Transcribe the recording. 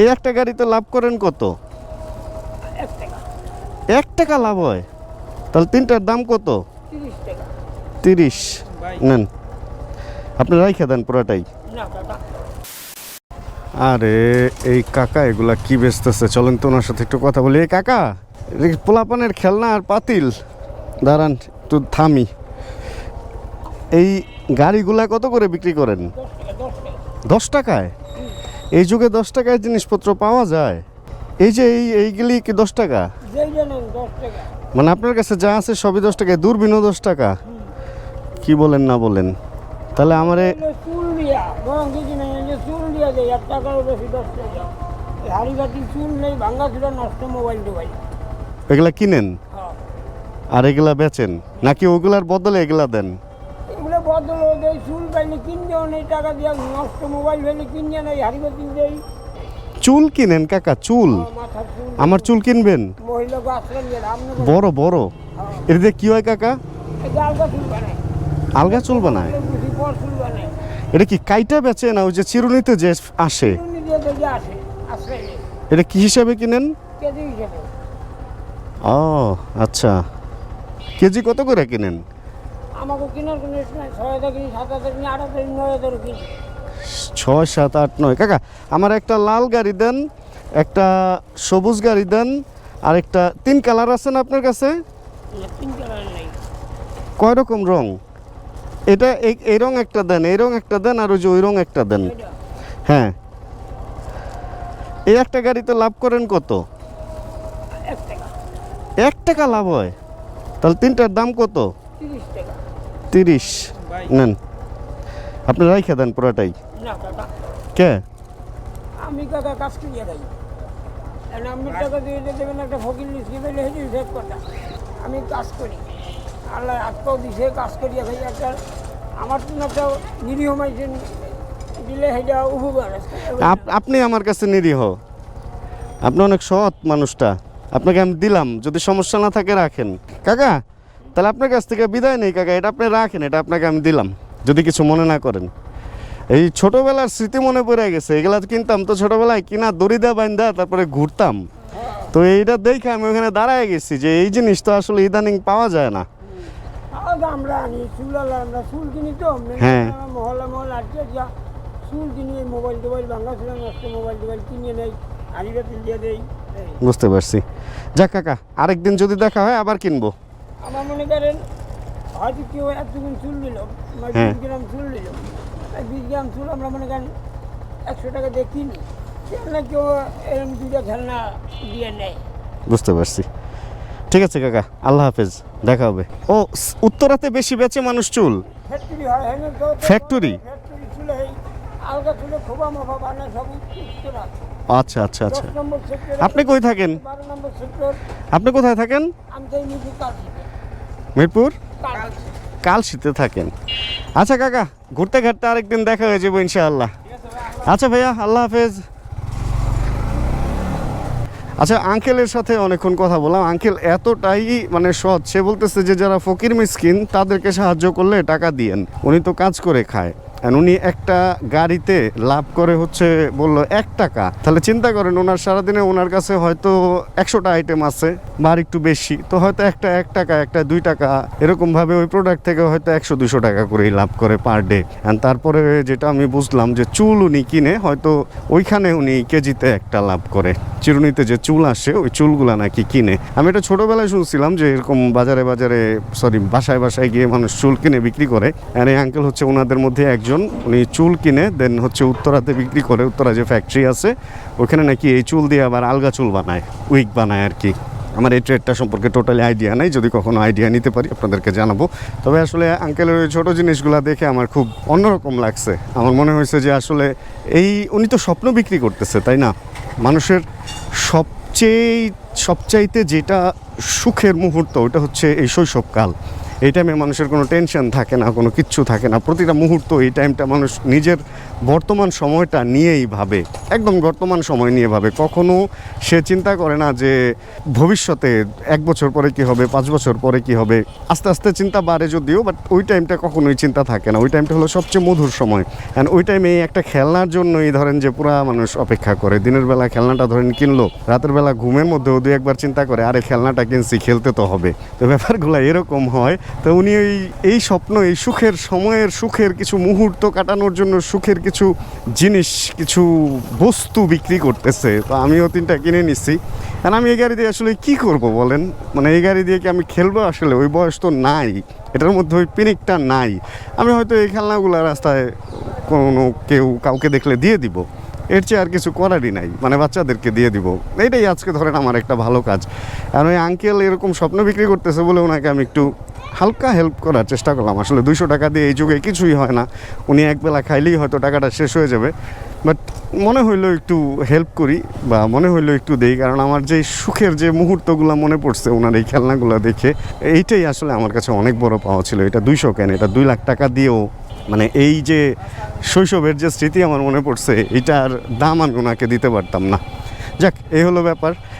এই একটা গাড়িতে লাভ করেন কত? এক টাকা লাভ হয়। তাহলে তিনটার দাম কত? তিরিশ নেন। আপনি রাইখে দেন পুরাটাই। আরে এই কাকা এগুলা কি বেচতেছে? চলেন তো ওনার সাথে একটু কথা বলি। এই কাকা পোলাপানের খেলনা আর পাতিল? দাঁড়ান একটু থামি। এই গাড়িগুলা কত করে বিক্রি করেন? দশ টাকায়? এই যুগে দশ টাকায় জিনিসপত্র পাওয়া যায়? এই যে এই এইগুলি কি দশ টাকা? মানে আপনার কাছে যা আছে সবই দশ টাকায় দূরবীনও দশ টাকা। কি বলেন না বলেন? তাহলে আমারে এগুলো কিনেন? হ্যাঁ। আর এগুলা বেচেন? নাকি ওগুলার বদলে এগুলা দেন? এগুলো বদল হয়ে নেই টাকা দিয়া নষ্ট মোবাইল নেই দেই চুল কিনেন কাকা চুল। আমার চুল। কিনবেন? বড় বড়। এটা দিয়ে কি হয় কাকা? আলগা চুল বানায়। এটা কি কাইটা বেচে না ওই যে চিরুনিতে যে আসে? এটা কি হিসাবে কিনেন? ও আচ্ছা। কেজি কত করে কিনেন? আমাকে কেনার কোনো ইচ্ছে ছয় হাজার কিনি সাত হাজার কিনি আট হাজার নয় হাজার কিনি। ছয় সাত আট নয়। কাকা আমার একটা লাল গাড়ি দেন একটা সবুজ গাড়ি দেন আর একটা তিন কালার আছে না আপনার কাছে? কয় রকম রং? এটা এই রং একটা দেন এই রং একটা দেন আর ওই যে ওই রং একটা দেন। হ্যাঁ। এই একটা গাড়িতে লাভ করেন কত? এক টাকা। লাভ হয়। তাহলে তিনটার দাম কত? তিরিশ। নেন। আপনি রাইখে দেন পুরাটাই। কে? আমি কাকা কাজ করিয়া খাই আর আমি টাকা দিয়ে দিয়ে দেবেন একটা ফকির লিখি পেলে হেঁটে হিসেব কথা। আমি কাজ করি। আল্লাহ আত্মাও দিছে কাজ করিয়া খাই একটা আমার তো একটা নিরীহ মাইছেন দিলে সেটা উপকার আপনি আমার কাছে নিরীহ। আপনি অনেক সৎ মানুষটা। আপনাকে আমি দিলাম। যদি সমস্যা না থাকে রাখেন। কাকা তাহলে আপনার কাছ থেকে বিদায় নেই কাকা এটা আপনি রাখেন এটা আপনাকে আমি দিলাম যদি কিছু মনে না করেন। এই ছোটবেলার স্মৃতি মনে পড়ে গেছে এগুলা কিনতাম তো ছোটবেলায় কিনা দড়িদা বাইন্দা তারপরে ঘুরতাম। তো এইটা দেখে আমি ওখানে দাঁড়ায় গেছি যে এই জিনিস তো আসলে ইদানিং পাওয়া যায় না। হ্যাঁ। বুঝতে পারছি। যাক কাকা আরেকদিন যদি দেখা হয় আবার কিনবো। আমার মনে করেন হয়তো কেউ এতগুণ চুল নিল হ্যাঁ। বিশ গ্রাম চুল নিল। বিশ গ্রাম চুল আমরা মনে করেন একশো টাকা দিয়ে কিনি। কেউ না কেউ এরকম দুইটা খেলনা দিয়ে নেয়। বুঝতে পারছি। ঠিক আছে কাকা আল্লাহ হাফেজ দেখা হবে। ও উত্তরাতে বেশি বেচে মানুষ চুল? ফ্যাক্টরি হয় হ্যাঁ Factory? ফ্যাক্টরি ছিল এই আলগা চুলে খোপা মোফা বানায় সব উত্তরা আচ্ছা আচ্ছা আচ্ছা। আপনি কই থাকেন? আপনি কোথায় থাকেন? আমি মিরপুর? কাল। শীতে থাকেন। আচ্ছা কাকা ঘুরতে ঘাটতে আরেকদিন দেখা হয়ে যাব ইনশাআল্লাহ। আচ্ছা ভাইয়া আল্লাহ হাফেজ। আচ্ছা আঙ্কেলের সাথে অনেকক্ষণ কথা বললাম। আঙ্কেল এতটাই মানে সৎ সে বলতেছে যে যারা ফকির মিসকিন তাদেরকে সাহায্য করলে টাকা দিয়েন। উনি তো কাজ করে খায়। উনি একটা গাড়িতে লাভ করে হচ্ছে বলল এক টাকা। তাহলে চিন্তা করেন, ওনার সারাদিনে ওনার কাছে হয়তো একশোটা আইটেম আছে, বা একটু বেশি। তো হয়তো একটা এক টাকা, একটা দুই টাকা এরকম ভাবে ওই প্রোডাক্ট থেকে হয়তো একশো, দুশো টাকা করেই লাভ করে পার ডে অ্যান্ড তারপরে যেটা আমি বুঝলাম যে চুল উনি কিনে, হয়তো ওইখানে উনি কেজিতে একটা লাভ করে। চিরুনিতে যে চুল আসে, ওই চুলগুলা নাকি কিনে। আমি এটা ছোটোবেলায় শুনছিলাম যে এরকম বাজারে বাজারে সরি বাসায় বাসায় গিয়ে মানুষ চুল কিনে বিক্রি করে। আর এই আঙ্কেল হচ্ছে ওনাদের মধ্যে একজন উনি চুল কিনে দেন হচ্ছে উত্তরাতে বিক্রি করে, উত্তরা যে ফ্যাক্টরি আছে, ওখানে নাকি এই চুল দিয়ে আবার আলগা চুল বানায় উইক বানায় আর কি। আমার এই ট্রেডটা সম্পর্কে টোটালি আইডিয়া নেই, যদি কখনো আইডিয়া নিতে পারি, আপনাদেরকে জানাব। তবে আসলে আঙ্কেলের ওই ছোটো জিনিসগুলো দেখে আমার খুব অন্যরকম লাগছে। আমার মনে হয়েছে যে আসলে এই, উনি তো স্বপ্ন বিক্রি করতেছে, তাই না? মানুষের সবচেয়ে, সবচাইতে যেটা সুখের মুহূর্ত, ওটা হচ্ছে এই শৈশবকাল। এই টাইমে মানুষের কোনো টেনশন থাকে না, কোনো কিচ্ছু থাকে না। প্রতিটা মুহূর্ত এই টাইমটা মানুষ নিজের বর্তমান সময়টা নিয়েই ভাবে। একদম বর্তমান সময় নিয়ে ভাবে। কখনো সে চিন্তা করে না যে ভবিষ্যতে এক বছর পরে কি হবে, পাঁচ বছর পরে কি হবে। আস্তে আস্তে চিন্তা বাড়ে যদিও বাট ওই টাইমটা কখনোই চিন্তা থাকে না। ওই টাইমটা হলো সবচেয়ে মধুর সময়। অ্যান্ড ওই টাইমে একটা খেলনার জন্যই ধরেন যে পুরা মানুষ অপেক্ষা করে। দিনের বেলা খেলনাটা ধরেন কিনলো, রাতের বেলা ঘুমের মধ্যেও দু একবার চিন্তা করে, আরে, খেলনাটা কিনছি, খেলতে তো হবে। তো ব্যাপারগুলো এরকম হয়। তো উনি ওই, এই স্বপ্ন, এই সুখের সময়ের সুখের কিছু মুহূর্ত কাটানোর জন্য সুখের কিছু জিনিস, কিছু বস্তু বিক্রি করতেছে। তো আমিও তিনটা কিনে নিচ্ছি কারণ আমি এই গাড়ি দিয়ে আসলে কি করব বলেন? মানে এই গাড়ি দিয়ে কি আমি খেলব আসলে? ওই বয়স তো নাই। এটার মধ্যে ওই পিনিকটা নাই। আমি হয়তো এই খেলনাগুলো রাস্তায় কোনো কেউ কাউকে দেখলে দিয়ে দিব। এর চেয়ে আর কিছু করারই নাই। মানে বাচ্চাদেরকে দিয়ে দিব। এইটাই আজকে ধরেন আমার একটা ভালো কাজ। আর ওই আঙ্কেল এরকম স্বপ্ন বিক্রি করতেছে বলে ওনাকে আমি একটু হালকা হেল্প করার চেষ্টা করলাম। আসলে দুইশো টাকা দিয়ে এই যুগে কিছুই হয় না। উনি একবেলা খাইলেই হয়তো টাকাটা শেষ হয়ে যাবে। বাট মনে হইল একটু হেল্প করি বা মনে হইল একটু দেই, কারণ আমার যে সুখের যে মুহূর্তগুলো মনে পড়ছে ওনার এই খেলনাগুলো দেখে, এইটাই আসলে আমার কাছে অনেক বড় পাওয়া ছিল। এটা দুইশো কেন? এটা দুই লাখ টাকা দিয়েও মানে এই যে শৈশবের যে স্মৃতি আমার মনে পড়ছে, এটার দাম আমি ওনাকে দিতে পারতাম না। যাক, এই হলো ব্যাপার।